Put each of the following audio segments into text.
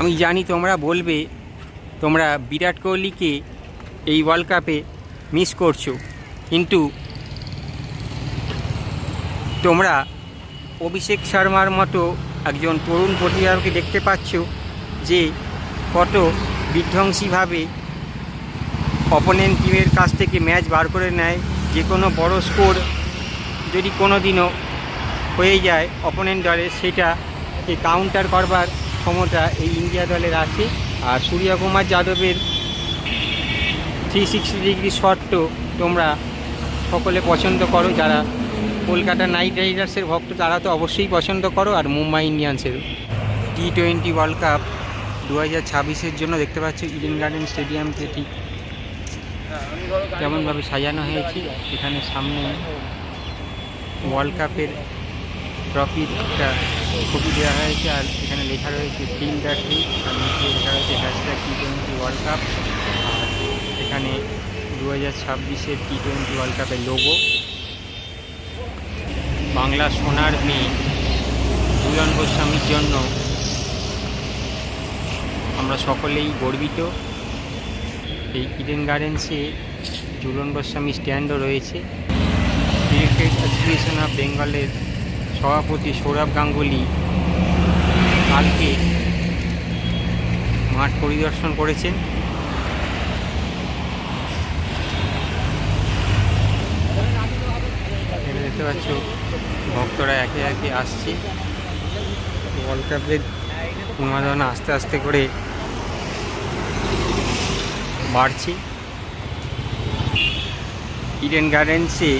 আমি জানি তোমরা বলবে, তোমরা বিরাট কোহলিকে এই ওয়ার্ল্ড কাপে মিস করছ। কিন্তু তোমরা অভিষেক শর্মার মতো একজন তরুণ প্রতিভাকে দেখতে পাচ্ছ যে কত বিধ্বংসীভাবে অপোনেন্ট টিমের কাছ থেকে ম্যাচ বার করে নেয়। যে কোনো বড় স্কোর যদি কোনো দিনও হয়ে যায় অপোনেন্ট দলের সেটাকে কাউন্টার করবার ক্ষমতা এই ইন্ডিয়া দলের আছে। আর সূর্যকুমার যাদবের থ্রি সিক্সটি ডিগ্রি শটও তোমরা সকলে পছন্দ করো। যারা কলকাতা নাইট রাইডার্সের ভক্ত, তারা তো অবশ্যই পছন্দ করো। আর মুম্বাই ইন্ডিয়ান্সের টি টোয়েন্টি ওয়ার্ল্ড কাপ দু হাজার ছাব্বিশের জন্য দেখতে পাচ্ছ ইডেন গার্ডেন স্টেডিয়ামকে ঠিক কেমনভাবে সাজানো হয়েছে। এখানে সামনে ওয়ার্ল্ড কাপের ট্রফির একটা ছবি দেওয়া হয়েছে আর এখানে লেখা রয়েছে ফিল দ্য আর নিচে লেখা রয়েছে hashtag T twenty world cup আর এখানে দু হাজার ছাব্বিশের টি টোয়েন্টি ওয়ার্ল্ড কাপের লোগো বাংলা সোনার মেয়ে ঝুলন গোস্বামীর জন্য আমরা সকলেই গর্বিত। এই ইডেন গার্ডেন্সে ঝুলন গোস্বামী স্ট্যান্ডও রয়েছে। ক্রিকেট অ্যাসোসিয়েশন অফ বেঙ্গলের সভাপতি সৌরভ গাঙ্গুলি কালকে মাঠ পরিদর্শন করেছেন। দেখতে পাচ্ছ, ভক্তরা একে একে আসছে। ওয়ার্ল্ড কাপের উন্মাদনা আস্তে আস্তে করে বাড়ছে। ইডেন গার্ডেন্সে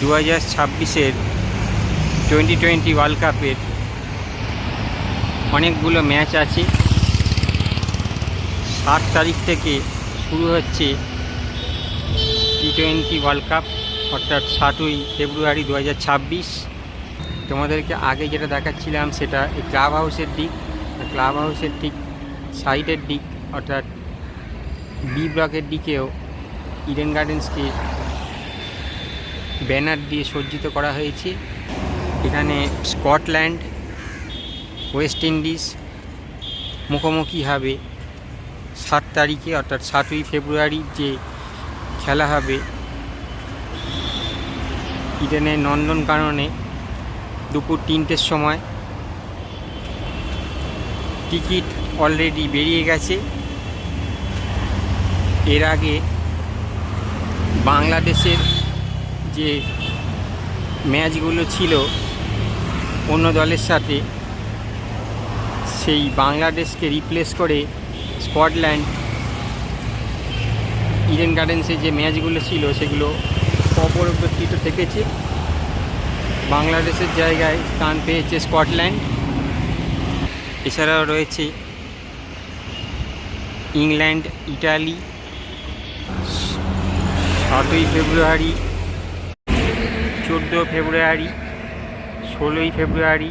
দু হাজার ছাব্বিশের টোয়েন্টি টোয়েন্টি ওয়ার্ল্ড কাপের অনেকগুলো ম্যাচ আছে। সাত তারিখ থেকে শুরু হচ্ছে টি টোয়েন্টি ওয়ার্ল্ড কাপ অর্থাৎ সাতই ফেব্রুয়ারি দু হাজার ছাব্বিশ। তোমাদেরকে আগে যেটা দেখাচ্ছিলাম, সেটা এই ক্লাব হাউসের দিক। ক্লাব হাউসের ঠিক সাইডের দিক, অর্থাৎ বি ব্লকের দিকেও ইডেন গার্ডেন্সকে ব্যানার দিয়ে সজ্জিত করা হয়েছে। এখানে স্কটল্যান্ড, ওয়েস্ট ইন্ডিজ, মুখোমুখি হবে সাত তারিখে, অর্থাৎ সাতই ফেব্রুয়ারি যে খেলা হবে। ইডেনের নন্দনকাননে দুপুর তিনটের সময় টিকিট অলরেডি বেরিয়ে গেছে। এর আগে বাংলাদেশের যে ম্যাচগুলো ছিল অন্য দলের সাথে সেই বাংলাদেশকে রিপ্লেস করে স্কটল্যান্ড ইডেন গার্ডেন্সে যে ম্যাচগুলো ছিল সেগুলো অপরিবর্তিত থেকেছে। বাংলাদেশের জায়গায় স্থান পেয়েছে স্কটল্যান্ড। এছাড়াও রয়েছে ইংল্যান্ড, ইটালি, সাতই ফেব্রুয়ারি চোদ্দ ফেব্রুয়ারি ষোলোই ফেব্রুয়ারি,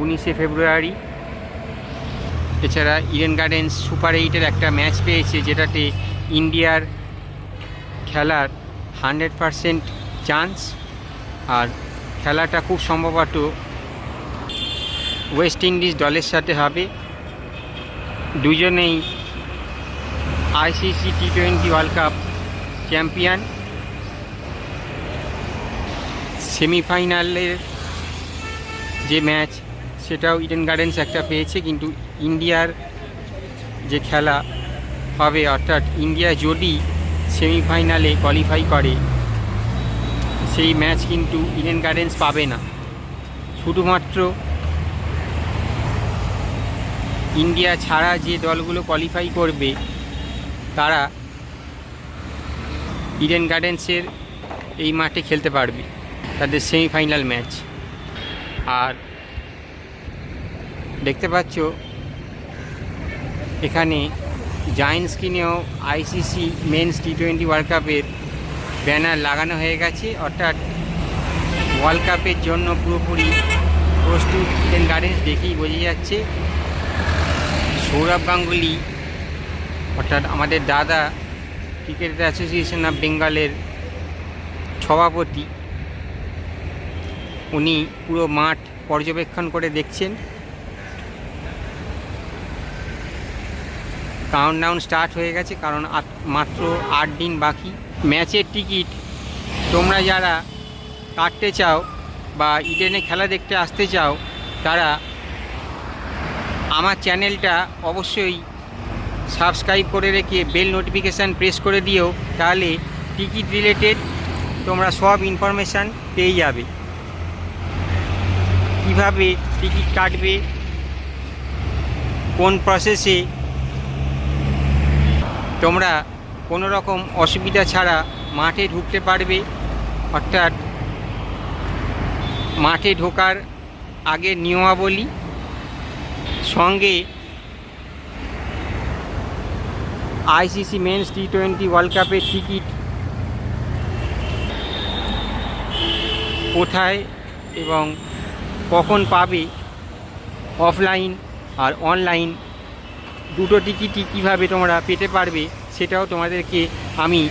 উনিশে ফেব্রুয়ারি। এছাড়া ইডেন গার্ডেন্স সুপার এইটের একটা ম্যাচ পেয়েছে, যেটাতে ইন্ডিয়ার খেলার হান্ড্রেড পারসেন্ট চান্স আর খেলাটা খুব সম্ভবত ওয়েস্ট ইন্ডিজ দলের সাথে হবে। দুজনেই ICC T twenty world cup champion সেমিফাইনালের যে ম্যাচ, সেটাও ইডেন গার্ডেন্স একটা পেয়েছে, কিন্তু ইন্ডিয়ার যে খেলা হবে, অর্থাৎ ইন্ডিয়া যদি সেমিফাইনালে কোয়ালিফাই করে, সেই ম্যাচ কিন্তু ইডেন গার্ডেন্স পাবে না। শুধুমাত্র ইন্ডিয়া ছাড়া যে দলগুলো কোয়ালিফাই করবে, তারা ইডেন গার্ডেন্সের এই মাঠে খেলতে পারবে, তাদের সেমিফাইনাল ম্যাচ আর দেখতে পাচ্ছ, এখানে giant স্ক্রিনেও ICC men's T twenty world কাপের ব্যানার লাগানো হয়ে গেছে। অর্থাৎ ওয়ার্ল্ড কাপের জন্য পুরোপুরি প্রস্তুত ইডেন গার্ডেন্স দেখেই বোঝা যাচ্ছে। সৌরভ গাঙ্গুলি, অর্থাৎ আমাদের দাদা ক্রিকেট অ্যাসোসিয়েশন অফ বেঙ্গলের সভাপতি উনি পুরো মাঠ পর্যবেক্ষণ করে দেখছেন। কাউন্টডাউন স্টার্ট হয়ে গেছে, কারণ মাত্র আট দিন বাকি। ম্যাচের টিকিট তোমরা যারা কাটতে চাও বা ইডেনে খেলা দেখতে আসতে চাও, তারা আমার চ্যানেলটা অবশ্যই সাবস্ক্রাইব করে রেখে বেল নোটিফিকেশান প্রেস করে দিও, তাহলে টিকিট রিলেটেড তোমরা সব ইনফরমেশান পেয়ে যাবে। কীভাবে টিকিট কাটবে, কোন প্রসেসে তোমরা কোনো রকম অসুবিধা ছাড়া মাঠে ঢুকতে পারবে। অর্থাৎ মাঠে ঢোকার আগে নিয়মাবলী, সঙ্গে ICC men's T twenty world কাপের টিকিট কোথায় এবং কখন পাবে? অফলাইন আর অনলাইন দুটো টিকিটই কীভাবে তোমরা পেতে পারবে সেটাও তোমাদেরকে আমি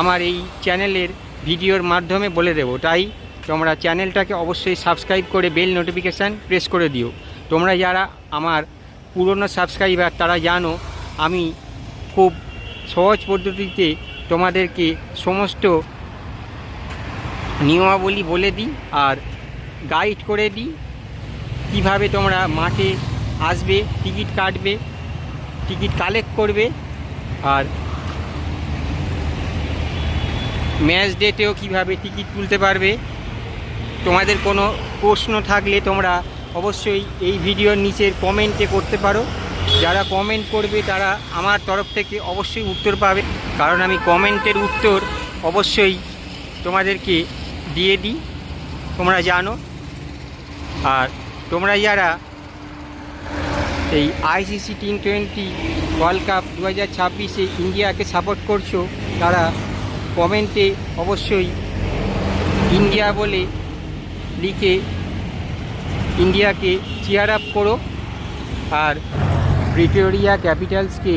আমার এই চ্যানেলের ভিডিওর মাধ্যমে বলে দেবো। তাই তোমরা চ্যানেলটাকে অবশ্যই সাবস্ক্রাইব করে বেল নোটিফিকেশান প্রেস করে দিও। তোমরা যারা আমার পুরনো সাবস্ক্রাইবার তারা জানো আমি খুব সহজ পদ্ধতিতে তোমাদেরকে সমস্ত নিয়মাবলী বলে দিই। আর গাইড করে দিই, কীভাবে তোমরা মাঠে আসবে, টিকিট কাটবে, টিকিট কালেক্ট করবে, আর ম্যাচ ডেটেও কীভাবে টিকিট তুলতে পারবে। তোমাদের কোনো প্রশ্ন থাকলে তোমরা অবশ্যই এই ভিডিওর নিচের কমেন্টে করতে পারো। যারা কমেন্ট করবে, তারা আমার তরফ থেকে অবশ্যই উত্তর পাবে। কারণ আমি কমেন্টের উত্তর অবশ্যই তোমাদেরকে দিয়ে দিই। তোমরা জানো আর তোমরা যারা এই ICC T twenty world cup দু হাজার ছাব্বিশে ইন্ডিয়াকে সাপোর্ট করছ, তারা কমেন্টে অবশ্যই ইন্ডিয়া বলে লিখে ইন্ডিয়াকে চেয়ার আপ করো। আর প্রিটোরিয়া ক্যাপিটালসকে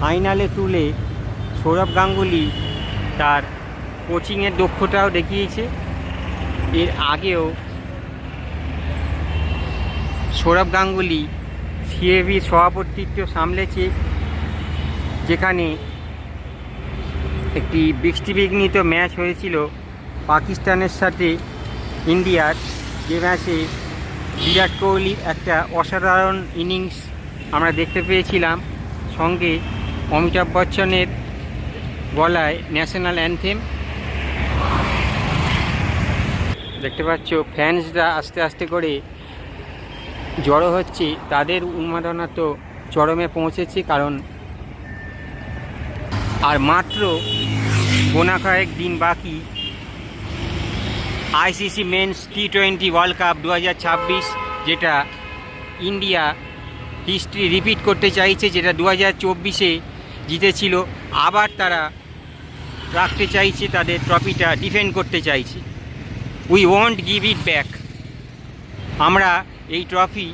ফাইনালে তুলে সৌরভ গাঙ্গুলি তার কোচিংয়ের দক্ষতাও দেখিয়েছে। এর আগেও সৌরভ গাঙ্গুলি সিএবি সভাপতিত্ব সামলেছে, যেখানে একটি বৃষ্টিবিঘ্নিত ম্যাচ হয়েছিল পাকিস্তানের সাথে ইন্ডিয়ার। যে ম্যাচে বিরাট কোহলি একটা অসাধারণ ইনিংস আমরা দেখতে পেয়েছিলাম, সঙ্গে অমিতাভ বচ্চনের গলায় ন্যাশনাল অ্যানথেম। দেখতে পাচ্ছ, ফ্যান্সরা আস্তে আস্তে করে জড়ো হচ্ছে। তাদের উন্মাদনা তো চরমে পৌঁছেছে, কারণ আর মাত্র বোনা কয়েক দিন বাকি ICC men's T twenty world cup দু হাজার ছাব্বিশ, যেটা ইন্ডিয়া হিস্ট্রি রিপিট করতে চাইছে, যেটা দু হাজার চব্বিশে জিতেছিল। আবার তারা রাখতে চাইছে, তাদের ট্রফিটা ডিফেন্ড করতে চাইছে। We want give it back আমরা এই ট্রফি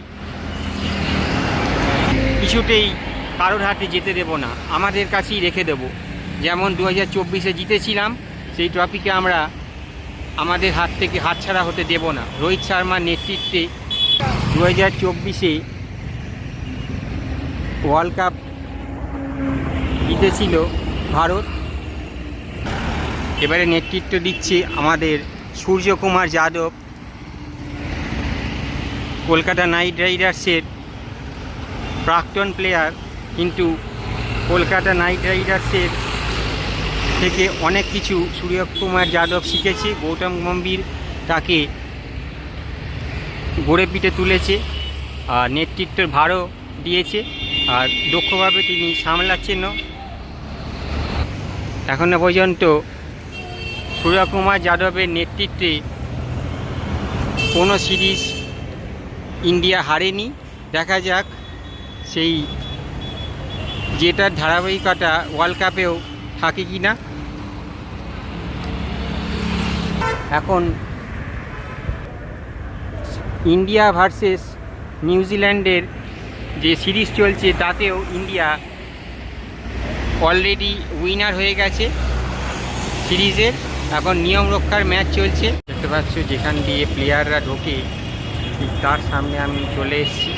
কিছুতেই কারোর হাতে যেতে দেব না। আমাদের কাছেই রেখে দেব। যেমন দু হাজার চব্বিশে জিতেছিলাম, সেই ট্রফিকে আমরা আমাদের হাত থেকে হাতছাড়া হতে দেব না। রোহিত শর্মার নেতৃত্বে দু হাজার চব্বিশে ওয়ার্ল্ড কাপ জিতেছিল ভারত। এবারে নেতৃত্ব দিচ্ছে আমাদের সূর্যকুমার যাদব, কলকাতা নাইট রাইডার্সের প্রাক্তন প্লেয়ার কিন্তু কলকাতা নাইট রাইডার্সের থেকে অনেক কিছু সূর্যকুমার যাদব শিখেছে। গৌতম গম্ভীর তাকে গড়ে পিঠে তুলেছে আর নেতৃত্বের ভারও দিয়েছে আর দক্ষভাবে তিনি সামলাচ্ছেনও। এখনও পর্যন্ত সূর্যকুমার যাদবের নেতৃত্বে কোনো সিরিজ ইন্ডিয়া হারেনি। দেখা যাক সেই যেটার ধারাবাহিকতা ওয়ার্ল্ড কাপেও থাকে কি না। এখন ইন্ডিয়া ভার্সেস নিউজিল্যান্ডের যে সিরিজ চলছে, তাতেও ইন্ডিয়া অলরেডি উইনার হয়ে গেছে সিরিজের। এখন নিয়ম রক্ষার ম্যাচ চলছে। দেখতে পাচ্ছ যেখান দিয়ে প্লেয়াররা ঢোকে তার সামনে আমি চলে এসেছি।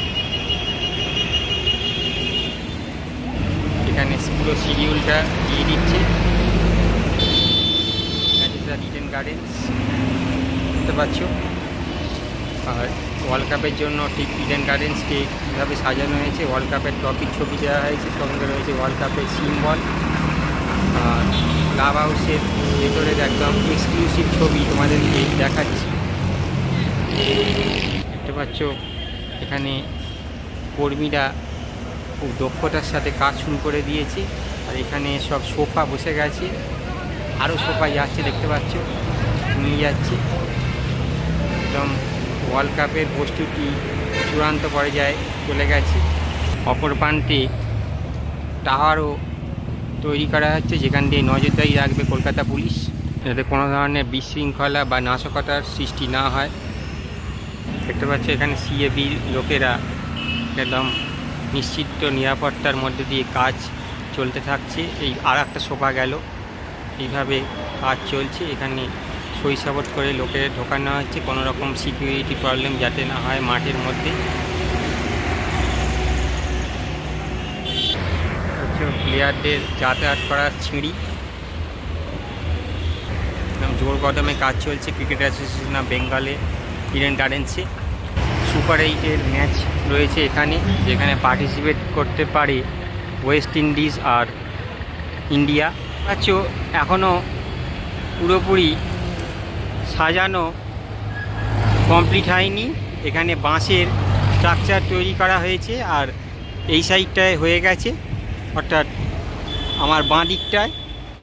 এখানে পুরো শিডিউলটা দিয়ে দিচ্ছে। ইডেন গার্ডেন্স বুঝতে পারছ আর ওয়ার্ল্ড কাপের জন্য ঠিক ইডেন গার্ডেন্সকে কীভাবে সাজানো হয়েছে ওয়ার্ল্ড কাপের টপিক ছবি দেওয়া হয়েছে, সঙ্গে রয়েছে ওয়ার্ল্ড কাপের সিম্বল ক্লাব হাউসের ভেতরের একদম এক্সক্লুসিভ ছবি তোমাদেরকে দেখাচ্ছি। দেখতে পাচ্ছ, এখানে কর্মীরা খুব দক্ষতার সাথে কাজ শুরু করে দিয়েছে। আর এখানে সব সোফা বসে গেছে। আরও সোফা যাচ্ছে, দেখতে পাচ্ছ, নিয়ে যাচ্ছে। একদম ওয়ার্ল্ড কাপের বস্তুটি চূড়ান্ত পর্যায়ে চলে গেছে। অপর প্রান্তে টাওয়ারও তৈরি করা হচ্ছে, যেখান দিয়ে নজরদারি রাখবে কলকাতা পুলিশ, যাতে কোনো ধরনের বিশৃঙ্খলা বা নাশকতার সৃষ্টি না হয়। দেখতে পাচ্ছ এখানে সিএবির লোকেরা একদম নিশ্চিত নিরাপত্তার মধ্যে দিয়ে কাজ চলতে থাকছে। এই আর একটা সোফা গেল। এইভাবে কাজ চলছে। এখানে সই সাবট করে লোকের ঢোকানো হচ্ছে। কোনো রকম সিকিউরিটি প্রবলেম যাতে না হয় মাঠের মধ্যে। হচ্ছে প্লেয়ারদের যাতায়াত করার ছিঁড়ি জোর কদমে কাজ চলছে ক্রিকেট অ্যাসোসিয়েশন অফ বেঙ্গলে ইডেন গার্ডেন্সে সুপার এইটের ম্যাচ রয়েছে এখানে, যেখানে পার্টিসিপেট করতে পারে ওয়েস্ট ইন্ডিজ আর ইন্ডিয়া পাচ্ছ এখনও পুরোপুরি সাজানো কমপ্লিট হয়নি। এখানে বাঁশের স্ট্রাকচার তৈরি করা হয়েছে আর এই সাইডটায় হয়ে গেছে। অর্থাৎ আমার বাঁ দিকটায়